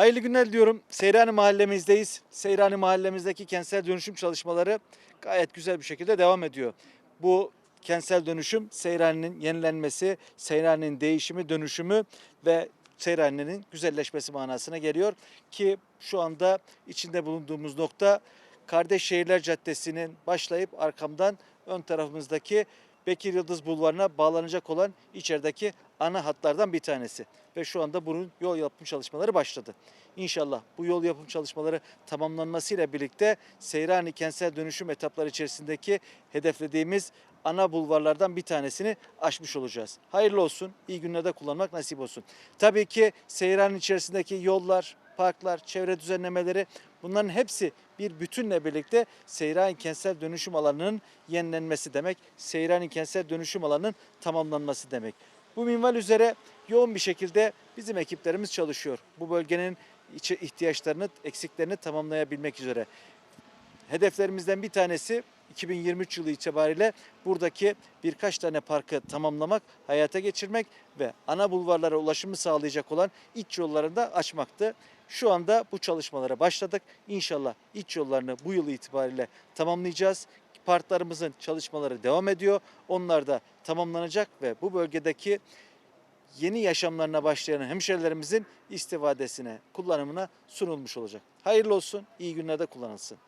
Hayırlı günler diyorum. Seyrani mahallemizdeyiz. Seyrani mahallemizdeki kentsel dönüşüm çalışmaları gayet güzel bir şekilde devam ediyor. Bu kentsel dönüşüm Seyrani'nin yenilenmesi, Seyrani'nin değişimi, dönüşümü ve Seyrani'nin güzelleşmesi manasına geliyor. Ki şu anda içinde bulunduğumuz nokta Kardeş Şehirler Caddesi'nin başlayıp arkamdan ön tarafımızdaki Bekir Yıldız Bulvarı'na bağlanacak olan içerideki ana hatlardan bir tanesi. Ve şu anda bunun yol yapım çalışmaları başladı. İnşallah bu yol yapım çalışmaları tamamlanmasıyla birlikte Seyrani kentsel dönüşüm etapları içerisindeki hedeflediğimiz ana bulvarlardan bir tanesini aşmış olacağız. Hayırlı olsun, iyi günlerde kullanmak nasip olsun. Tabii ki Seyrani içerisindeki yollar, parklar, çevre düzenlemeleri bunların hepsi bir bütünle birlikte Seyrani kentsel dönüşüm alanının yenilenmesi demek. Seyrani kentsel dönüşüm alanının tamamlanması demek. Bu minval üzere yoğun bir şekilde bizim ekiplerimiz çalışıyor. Bu bölgenin ihtiyaçlarını, eksiklerini tamamlayabilmek üzere. Hedeflerimizden bir tanesi 2023 yılı itibariyle buradaki birkaç tane parkı tamamlamak, hayata geçirmek ve ana bulvarlara ulaşımı sağlayacak olan iç yollarını da açmaktı. Şu anda bu çalışmalara başladık. İnşallah iç yollarını bu yıl itibariyle tamamlayacağız. Parklarımızın çalışmaları devam ediyor. Onlar da tamamlanacak ve bu bölgedeki yeni yaşamlarına başlayan hemşerilerimizin istifadesine, kullanımına sunulmuş olacak. Hayırlı olsun, iyi günlerde kullanılsın.